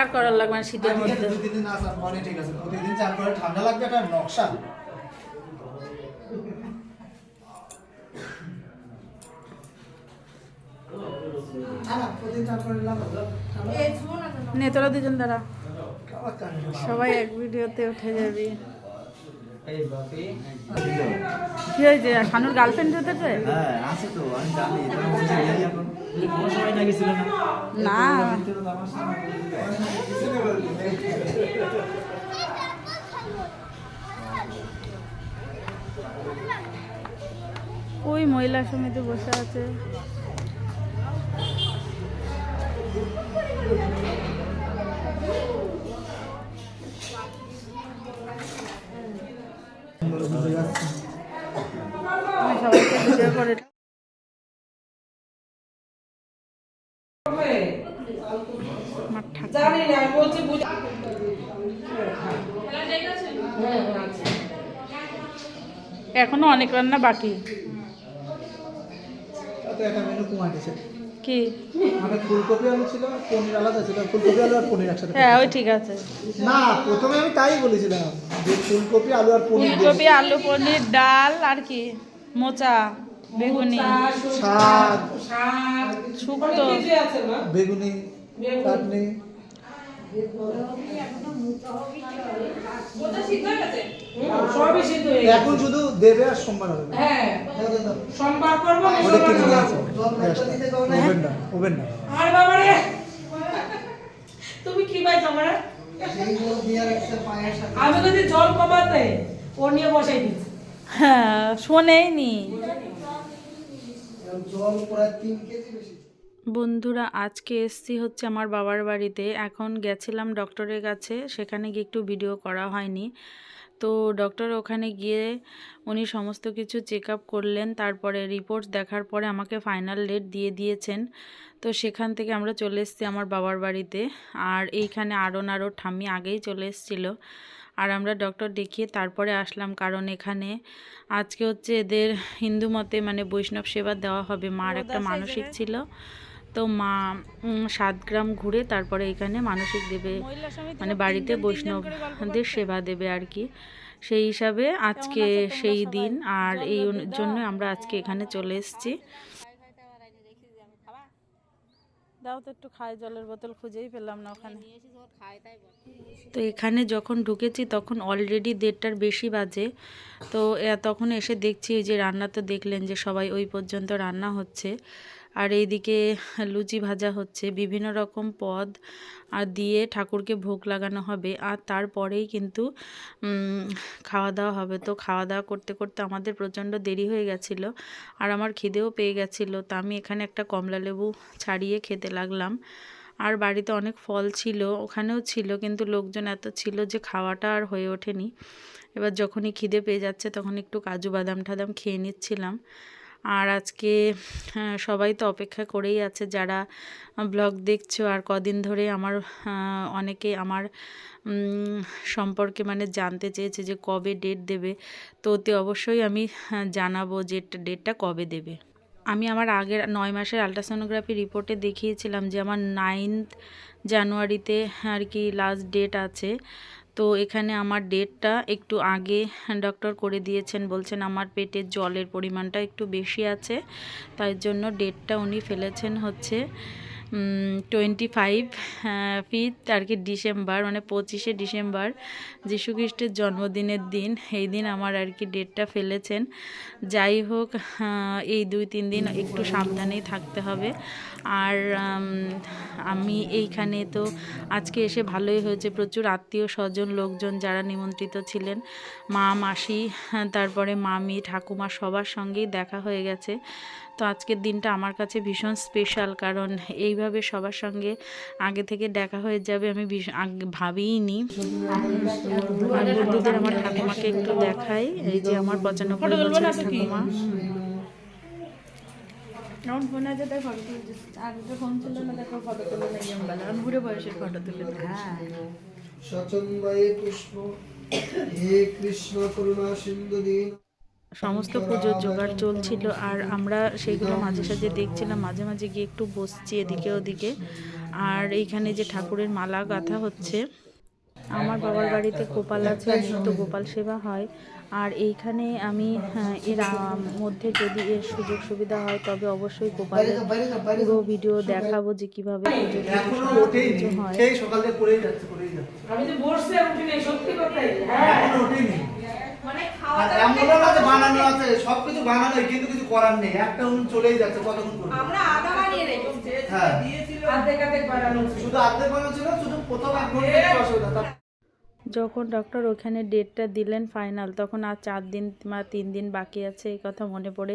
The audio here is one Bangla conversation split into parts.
আর করার লাগবে না শীতের মধ্যে। দুই তিন দিন আসার পরে ঠিক আছে। প্রতিদিন চান করে ঠান্ডা লাগবে এটা নকশা। না, তোরা দুজন দ্বারা সবাই এক ভিডিওতে উঠে যাবি। কি হয়েছে? শানুর গার্লফ্রেন্ড হতে তো হ্যাঁ না। ওই মহিলা সমিতি বসে আছে। সবাইকে ভিডিও করে জানি না বলছি এখনও অনেক রান্না বাকি কি? মানে ফুলকপি আলু ছিল পনির আলাদা ছিল ফুলকপি আলু আর পনির একসাথে। হ্যাঁ ওই ঠিক আছে। না প্রথমে আমি তাই বলেছিলাম। ফুলকপি আলু আর পনির ফুলকপি আলু পনির ডাল আর কি? মোচা বেগুনি। শাক। শাক শুক্তো। কিছু আছে না বেগুনি চাটনি। সবই সিদ্ধ গেছে। এখন শুধু দেবে আর সোমবার হবে হ্যাঁ সোমবার করব। ওভেন না। ওভেন না আর বাবা তুমি কি পাইছো আমার আমি যদি জল কমাতে, ও নিয়ে বসাই দিচ্ছি। হ্যাঁ বন্ধুরা, আজকে এসছি হচ্ছে আমার বাবার বাড়িতে। এখন গেছিলাম ডক্টরের কাছে, সেখানে গিয়ে একটু ভিডিও করা হয়নি। তো ডক্টর ওখানে গিয়ে উনি সমস্ত কিছু চেক আপ করলেন। তারপরে রিপোর্ট দেখার পরে আমাকে ফাইনাল ডেট দিয়ে দিয়েছেন। তো সেখান থেকে আমরা চলে এসেছি আমার বাবার বাড়িতে। আর এইখানে আরও আরও ঠাম্মি আগেই চলে এসেছিল। আর আমরা ডক্টর দেখিয়ে তারপরে আসলাম। কারণ এখানে আজকে হচ্ছে এদের হিন্দু মতে মানে বৈষ্ণব সেবা দেওয়া হবে। মার একটা মানসিক ছিল। তো মা সাত গ্রাম ঘুরে তারপরে এখানে মানসিক দেবে মানে বাড়িতে বৈষ্ণবদের সেবা দেবে আর কি। সেই হিসাবে আজকে সেই দিন আর এই জন্য আমরা আজকে এখানে চলে এসেছি। দাও তো একটু খাই জলের বোতল খুঁজেই পেলাম না ওখানে। তো এখানে যখন ঢুকেছি তখন অলরেডি দেড়টার বেশি বাজে। তো তখন এসে দেখছি এই যে রান্না তো দেখলেন যে সবাই ওই পর্যন্ত রান্না হচ্ছে। আর এইদিকে লুচি ভাজা হচ্ছে, বিভিন্ন রকম পদ, আর দিয়ে ঠাকুরকে ভোগ লাগানো হবে, আর তারপরেই কিন্তু খাওয়া দাওয়া হবে। তো খাওয়া দাওয়া করতে করতে আমাদের প্রচণ্ড দেরি হয়ে গেছিল, আর আমার খিদেও পেয়ে গেছিল, তো আমি এখানে একটা কমলা লেবু ছাড়িয়ে খেতে লাগলাম। আর বাড়িতে অনেক ফল ছিল, ওখানেও ছিল, কিন্তু লোকজন এত ছিল যে খাওয়াটা আর হয়ে ওঠেনি। এবার যখনই খিদে পেয়ে যাচ্ছে, তখন একটু কাজু বাদাম টাদাম খেয়ে নিচ্ছিলাম। আর আজকে সবাই তো অপেক্ষা করেই আছে যারা ব্লগ দেখছ। আর কদিন ধরে আমার অনেকে আমার সম্পর্কে মানে জানতে চেয়েছে যে কবে ডেট দেবে। তো অতি অবশ্যই আমি জানাব যে ডেটটা কবে দেবে। আমি আমার আগের নয় মাসের আলট্রাসোনোগ্রাফি রিপোর্টে দেখিয়েছিলাম যে আমার নাইনথ জানুয়ারিতে আর কি লাস্ট ডেট আছে। তো এখানে আমার ডেটটা একটু আগে ডক্টর করে দিয়েছেন, বলছেন আমার পেটের জলের পরিমাণটা একটু বেশি আছে, তাই জন্য ডেটটা উনি ফেলেছেন হচ্ছে টোয়েন্টি ফাইভ ফিফথ আর কি ডিসেম্বর মানে পঁচিশে ডিসেম্বর খ্রিস্টের জন্মদিনের দিন। এই দিন আমার আর কি ডেটটা ফেলেছেন। যাই হোক এই দুই তিন দিন একটু সাবধানেই থাকতে হবে। আর আমি এইখানে তো আজকে এসে ভালোই হয়েছে। প্রচুর আত্মীয় স্বজন লোকজন যারা নিমন্ত্রিত ছিলেন মা মাসি হ্যাঁ, তারপরে মামি ঠাকুমা সবার সঙ্গেই দেখা হয়ে গেছে। তো আজকের দিনটা আমার কাছে ভীষণ স্পেশাল কারণ এইভাবে সবার সঙ্গে আগে থেকে দেখা হয়ে যাবে আমি ভাবিইনি। আর বন্ধুদের আমার ঠাকুমাকে একটু দেখাই। এই যে আমার পঁচানব্বই বছরের ঠাকুমা। এখন ফোন আছে তাই ফটো তুলছে। আগে তো ফোন ছিল না দেখো ফটো তুলে নেই আমি বুড়ো বয়সের ফটো তুলে হ্যাঁ। কৃষ্ণ হে কৃষ্ণ করুণা সিন্ধু দীন। সমস্ত পুজোর জোগাড় চলছিল আর আমরা সেগুলো মাঝে সাঝে দেখছিলাম মাঝে মাঝে গিয়ে একটু বসছি এদিকে ওদিকে। আর এইখানে যে ঠাকুরের মালা গাঁথা হচ্ছে আমার বাবার বাড়িতে গোপাল আছে নিত্য গোপাল সেবা হয়। আর এইখানে আমি হ্যাঁ, এর মধ্যে যদি এর সুযোগ সুবিধা হয় তবে অবশ্যই গোপালের পুরো ভিডিও দেখাবো যে কীভাবে পুজো হয়। হ্যাঁ আর এমনও না যে বানানো আছে সবকিছু বানানো কিন্তু কিছু করার নেই। একটা চলেই যাচ্ছে কতক্ষণ করবে? আমরা আদা বানিয়ে রেখেছি। হ্যাঁ। অর্ধেক অর্ধেক বানানো ছিল। শুধু আর্ধেক বানানো ছিল শুধু প্রথম এক ঘণ্টা অসুবিধা তার যখন ডক্টর ওখানে ডেটটা দিলেন ফাইনাল তখন আর চার দিন বা তিন দিন বাকি আছে এই কথা মনে পড়ে।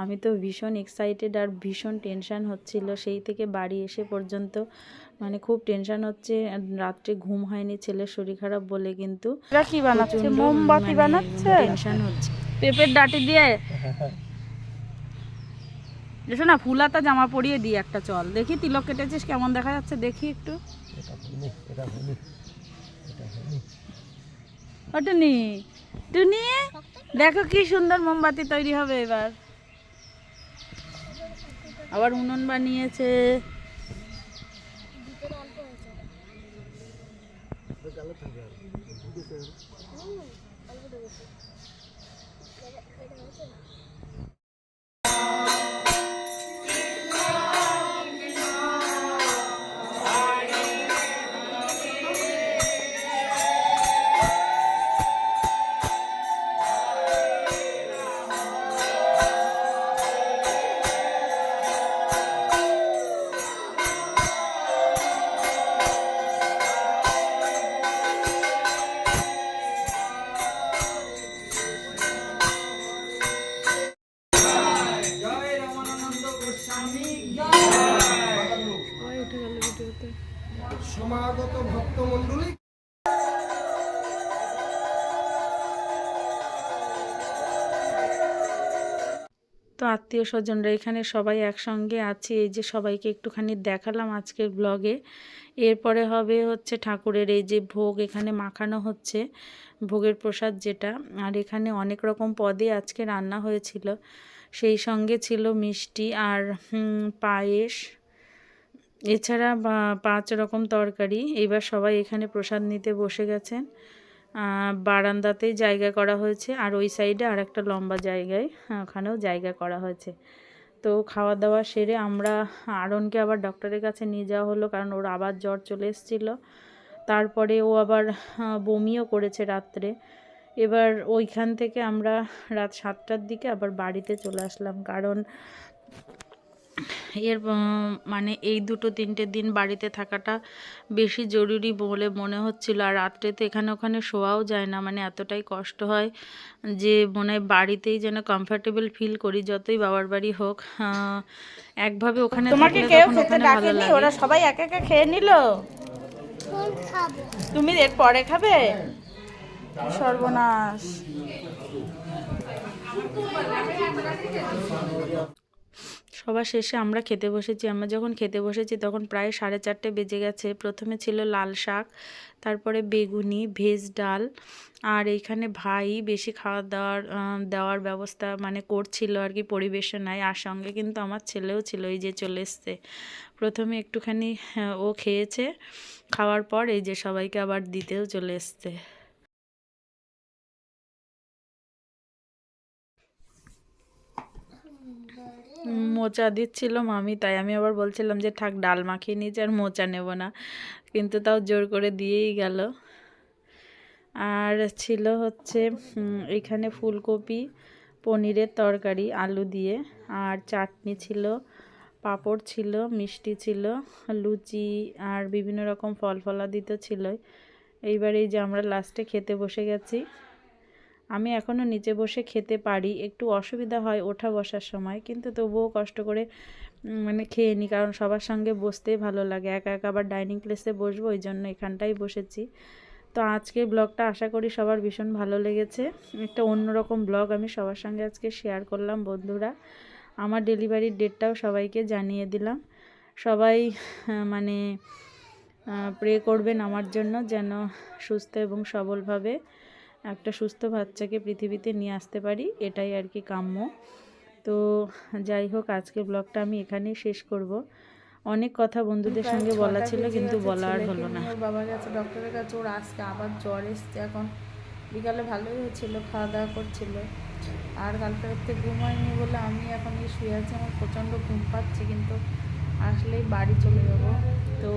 আমি তো ভীষণ এক্সাইটেড আর ভীষণ টেনশান হচ্ছিল। সেই থেকে বাড়ি এসে পর্যন্ত মানে খুব টেনশান হচ্ছে। রাত্রে ঘুম হয়নি ছেলের শরীর খারাপ বলে কিন্তু কি বানাচ্ছে? মোমবাতি বানাচ্ছে? টেনশন হচ্ছে। পেঁপের ডাটি দিয়ে? এসো না ফুলাতা জামা পরিয়ে দিই একটা চল। দেখি তিলক কেটেছিস কেমন দেখা যাচ্ছে? দেখি একটু। নি টুনি দেখো কি সুন্দর মোমবাতি তৈরি হবে এবার। আবার উনুন বানিয়েছে। তো আত্মীয় স্বজনরা এখানে সবাই একসঙ্গে আছে, এই যে সবাইকে একটুখানি দেখালাম আজকের ব্লগে। এরপরে হবে হচ্ছে ঠাকুরের এই যে ভোগ, এখানে মাখানো হচ্ছে ভোগের প্রসাদ যেটা। আর এখানে অনেক রকম পদে আজকে রান্না হয়েছিল। সেই সঙ্গে ছিল মিষ্টি আর পায়েস। এছাড়া পাঁচ রকম তরকারি। এবার সবাই এখানে প্রসাদ নিতে বসে গেছেন। বারান্দাতেই জায়গা করা হয়েছে আর ওই সাইডে আর একটা লম্বা জায়গায় হ্যাঁ, ওখানেও জায়গা করা হয়েছে। তো খাওয়া দাওয়া সেরে আমরা আরনকে আবার ডক্টরের কাছে নিয়ে যাওয়া হলো কারণ ওর আবার জ্বর চলে এসেছিল। তারপরে ও আবার বমিও করেছে রাত্রে। এবার ওইখান থেকে আমরা রাত সাতটার দিকে আবার বাড়িতে চলে আসলাম কারণ এর মানে এই দুটো তিনটে দিন বাড়িতে থাকাটা বেশি জরুরি বলে মনে হচ্ছিল। আর রাত্রে তো এখানে ওখানে শোয়াও যায় না। মানে এতটাই কষ্ট হয় যে মনে হয় বাড়িতেই যেন কমফর্টেবল ফিল করি যতই বাবার বাড়ি হোক। একভাবে ওখানে তোমাকে কেউ খেতে ডাকেনি? ওরা সবাই একা একা খেয়ে নিল? তুমি এর পরে খাবে? সর্বনাশ। সবার শেষে আমরা খেতে বসেছি। আমরা যখন খেতে বসেছি তখন প্রায় সাড়ে চারটে বেজে গেছে। প্রথমে ছিল লাল শাক তারপরে বেগুনি ভেজ ডাল আর এইখানে ভাই বেশি খাওয়া দাওয়ার দেওয়ার ব্যবস্থা মানে করছিল আর কি পরিবেশনায় আর সঙ্গে কিন্তু আমার ছেলেও ছিল এই যে চলে এসছে। প্রথমে একটুখানি আহ, ও খেয়েছে। খাওয়ার পর এই যে সবাইকে আবার দিতেও চলে এসছে। মোচা দিচ্ছিল মামি, তাই আমি আবার বলছিলাম যে, থাক, ডাল মাখিয়ে নিয়েছি আর মোচা নেব না। কিন্তু তাও জোর করে দিয়েই গেল। আর ছিল হচ্ছে এখানে ফুলকপি, পনিরের তরকারি, আলু দিয়ে। আর চাটনি ছিল, পাঁপড় ছিল, মিষ্টি ছিল, লুচি আর বিভিন্ন রকম ফল ফলাদি তো ছিলই। এইবার এই যে আমরা লাস্টে খেতে বসে গেছি। আমি এখনও নিচে বসে খেতে পারি, একটু অসুবিধা হয় ওঠা বসার সময়, কিন্তু তবুও কষ্ট করে মানে খেয়ে নিই কারণ সবার সঙ্গে বসতেই ভালো লাগে। একা একা আবার ডাইনিং প্লেসে বসবো ওই জন্য এখানটাই বসেছি। তো আজকে ব্লগটা আশা করি সবার ভীষণ ভালো লেগেছে। একটা অন্যরকম ব্লগ আমি সবার সঙ্গে আজকে শেয়ার করলাম, বন্ধুরা। আমার ডেলিভারির ডেটটাও সবাইকে জানিয়ে দিলাম। সবাই মানে প্রে করবেন আমার জন্য যেন সুস্থ এবং সবলভাবে একটা সুস্থ বাচ্চাকে পৃথিবীতে নিয়ে আসতে পারি এটাই আর কি কাম্য। তো যাই হোক আজকে ব্লগটা আমি এখানেই শেষ করব। অনেক কথা বন্ধুদের সঙ্গে বলা ছিল কিন্তু বলা আর হলো না। বাবার কাছে ডক্টরের কাছে ওর আজকে আবার জ্বর এসছে এখন বিকালে ভালোই হচ্ছিল খাওয়া দাওয়া করছিল। আর কালকে রাতে ঘুম হয়নি বলে আমি এখন এই শুয়ে আছি আমার প্রচণ্ড ঘুম পাচ্ছি কিন্তু আসলেই বাড়ি চলে যাব। তো